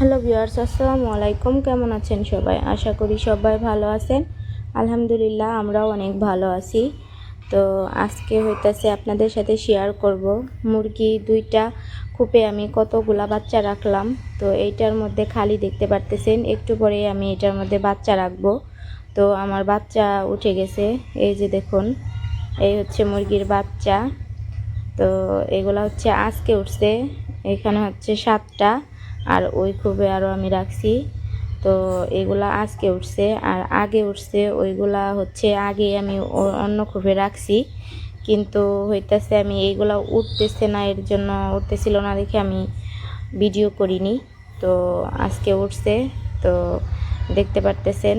Hello viewers, আসসালামু আলাইকুম। কেমন আছেন সবাই? আশা করি সবাই ভালো আছেন। আলহামদুলিল্লাহ, আমরাও অনেক ভালো আছি। তো আজকে হইতাছে আপনাদের সাথে শেয়ার করব। মুরগি দুইটা কূপে আমি কতগুলা বাচ্চা রাখলাম। তো এইটার মধ্যে খালি দেখতে পারতেছেন, একটু পরে আমি এটার মধ্যে বাচ্চা রাখব। তো আমার বাচ্চা উঠে গেছে, এই যে দেখুন, এই হচ্ছে মুরগির বাচ্চা। তো এগুলা হচ্ছে আজকে উঠছে, এখানে হচ্ছে সাতটা। আর ওই খুবে আরও আমি রাখছি। তো এগুলা আজকে উঠছে আর আগে উঠছে ওইগুলা হচ্ছে আগে আমি অন্য খুবে রাখছি। কিন্তু হইতেছে আমি এইগুলা উঠতেছে না, এর জন্য উঠতেছিল না দেখে আমি ভিডিও করিনি। তো আজকে উঠছে, তো দেখতে পারতেছেন,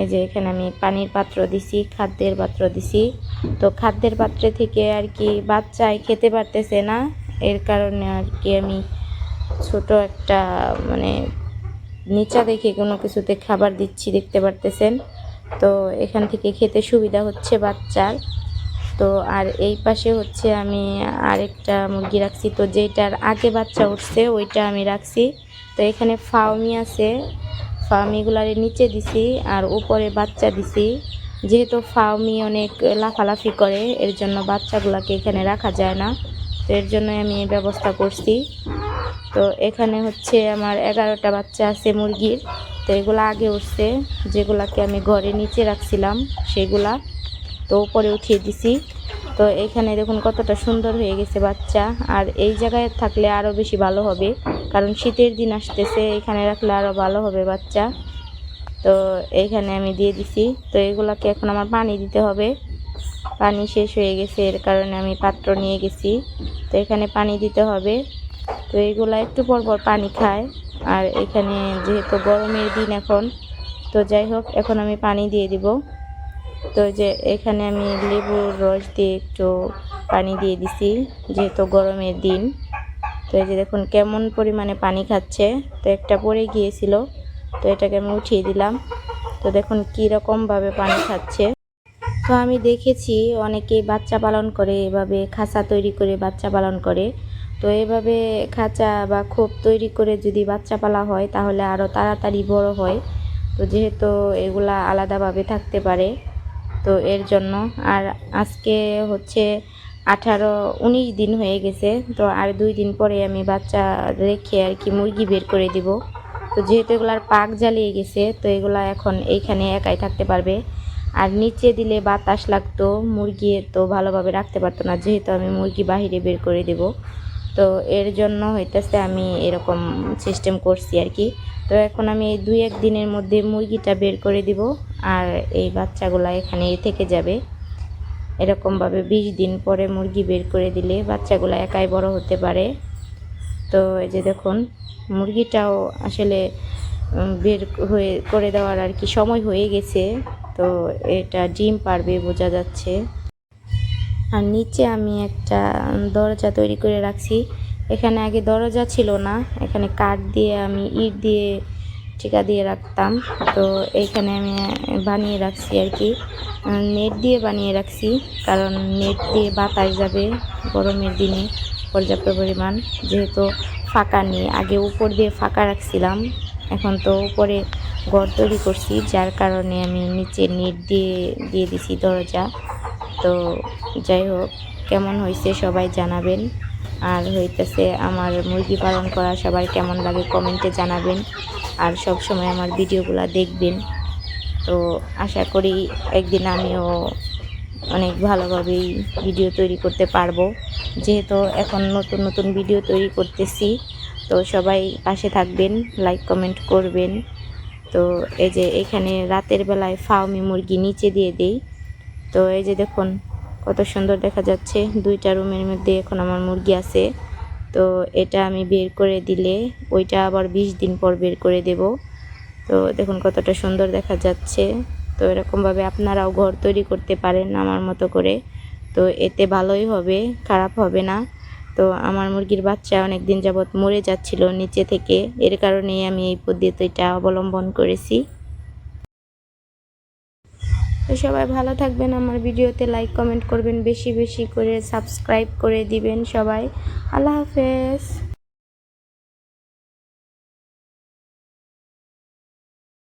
এই যে এখানে আমি পানির পাত্র দিছি, খাদ্যের পাত্র দিছি। তো খাদ্যের পাত্রে থেকে আর কি বাচ্চায় খেতে পারতেছে না, এর কারণে আর কি আমি ছোট একটা মানে নিচা দেখে কোনো কিছুতে খাবার দিচ্ছি দেখতে পারতেছেন। তো এখান থেকে খেতে সুবিধা হচ্ছে বাচ্চার। তো আর এই পাশে হচ্ছে আমি আরেকটা মুরগি রাখছি। তো যেটার আগে বাচ্চা উঠছে, ওইটা আমি রাখছি। তো এখানে ফাউমি আছে। ফাউমিগুলার নিচে দিছি আর উপরে বাচ্চা দিছি। যেহেতু ফাউমি অনেক লাফালাফি করে, এর জন্য বাচ্চাগুলাকে এখানে রাখা যায় না। তো এর জন্য আমি ব্যবস্থা করছি। তো এখানে হচ্ছে আমার এগারোটা বাচ্চা আছে মুরগির। তো এগুলো আগে উঠছে, যেগুলাকে আমি ঘরে নিচে রাখছিলাম, সেগুলা তো উপরে উঠিয়ে দিছি। তো এখানে দেখুন কতটা সুন্দর হয়ে গেছে বাচ্চা। আর এই জায়গায় থাকলে আরও বেশি ভালো হবে, কারণ শীতের দিন আসতেছে, এখানে রাখলে আরও ভালো হবে বাচ্চা। তো এইখানে আমি দিয়ে দিছি। তো এগুলাকে এখন আমার পানি দিতে হবে। পানি শেষ হয়ে গেছে, এর কারণে আমি পাত্র নিয়ে গেছি। তো এখানে পানি দিতে হবে। তো এগুলা একটু পর পর পানি খায়। আর এখানে যেহেতু গরমের দিন এখন, তো যাই হোক, এখন আমি পানি দিয়ে দিব। তো যে এখানে আমি লেবুর রস দিয়ে একটু পানি দিয়ে দিছি, যেহেতু গরমের দিন। তো এই যে দেখুন কেমন পরিমাণে পানি খাচ্ছে। তো একটা পড়ে গিয়েছিল, তো এটাকে আমি উঠিয়ে দিলাম। তো দেখুন কীরকমভাবে পানি খাচ্ছে। তো আমি দেখেছি অনেকেই বাচ্চা পালন করে, এভাবে খাঁচা তৈরি করে বাচ্চা পালন করে। তো এভাবে খাঁচা বা খোপ তৈরি করে যদি বাচ্চা পালা হয়, তাহলে আরও তাড়াতাড়ি বড় হয়। তো যেহেতু এগুলা আলাদাভাবে থাকতে পারে, তো এর জন্য। আর আজকে হচ্ছে আঠারো, উনিশ দিন হয়ে গেছে, তো আর দুই দিন পরে আমি বাচ্চা রেখে আর কি মুরগি বের করে দিব। তো যেহেতু এগুলার পাক জ্বালিয়ে গেছে, তো এগুলা এখন এইখানে একাই থাকতে পারবে। আর নিচে দিলে বাতাস লাগতো, মুরগি তো ভালোভাবে রাখতে পারতো না, যেহেতু আমি মুরগি বাহিরে বের করে দেব। তো এর জন্য হইতেছে আমি এরকম সিস্টেম করছি আর কি। তো এখন আমি এই দুই এক দিনের মধ্যে মুরগিটা বের করে দিব আর এই বাচ্চাগুলা এখানে থেকে যাবে। এরকমভাবে বিশ দিন পরে মুরগি বের করে দিলে বাচ্চাগুলো একাই বড় হতে পারে। তো এই যে দেখুন, মুরগিটাও আসলে বের হয়ে, করে দেওয়ার আর কি সময় হয়ে গেছে। তো এটা ডিম পারবে বোঝা যাচ্ছে। আর নিচে আমি একটা দরজা তৈরি করে রাখছি। এখানে আগে দরজা ছিল না, এখানে কাঠ দিয়ে আমি ইট দিয়ে ঠিকা দিয়ে রাখতাম। তো এইখানে আমি বানিয়ে রাখছি আর কি। নেট দিয়ে বানিয়ে রাখছি, কারণ নেট দিয়ে বাতাস যাবে গরমের দিনে পর্যাপ্ত পরিমাণ। যেহেতু ফাঁকা নেই, আগে উপর দিয়ে ফাঁকা রাখছিলাম, এখন তো উপরে ঘর তৈরি করছি, যার কারণে আমি নিচে নেট দিয়ে দিয়ে দিছি দরজা। তো যাই হোক, কেমন হয়েছে সবাই জানাবেন। আর হইতেছে আমার মুরগি পালন করা সবার কেমন লাগে কমেন্টে জানাবেন। আর সব সময় আমার ভিডিওগুলো দেখবেন। তো আশা করি একদিন আমিও অনেক ভালোভাবেই ভিডিও তৈরি করতে পারব। যেহেতু এখন নতুন নতুন ভিডিও তৈরি করতেছি, তো সবাই পাশে থাকবেন, লাইক, কমেন্ট করবেন। তো এই যে এখানে রাতের বেলায় ফাউমি মুরগি নিচে দিয়ে দেই। তো এই যে দেখুন, কত সুন্দর দেখা যাচ্ছে। দুইটা রুমের মধ্যে এখন আমার মুরগি আছে। তো এটা আমি বের করে দিলে ওইটা আবার বিশ দিন পর বের করে দেব। তো দেখুন কতটা সুন্দর দেখা যাচ্ছে। তো এরকমভাবে আপনারাও ঘর তৈরি করতে পারেন আমার মতো করে। তো এতে ভালোই হবে, খারাপ হবে না। তো আমার মুরগির বাচ্চা অনেক দিন যাবৎ মরে যাচ্ছিল নিচে থেকে। এর কারণেই আমি এই পদ্ধতিটা অবলম্বন করেছি। তো সবাই ভালো থাকবেন, আমার ভিডিওতে লাইক কমেন্ট করবেন, বেশি বেশি করে সাবস্ক্রাইব করে দিবেন সবাই। আল্লাহ হাফেজ।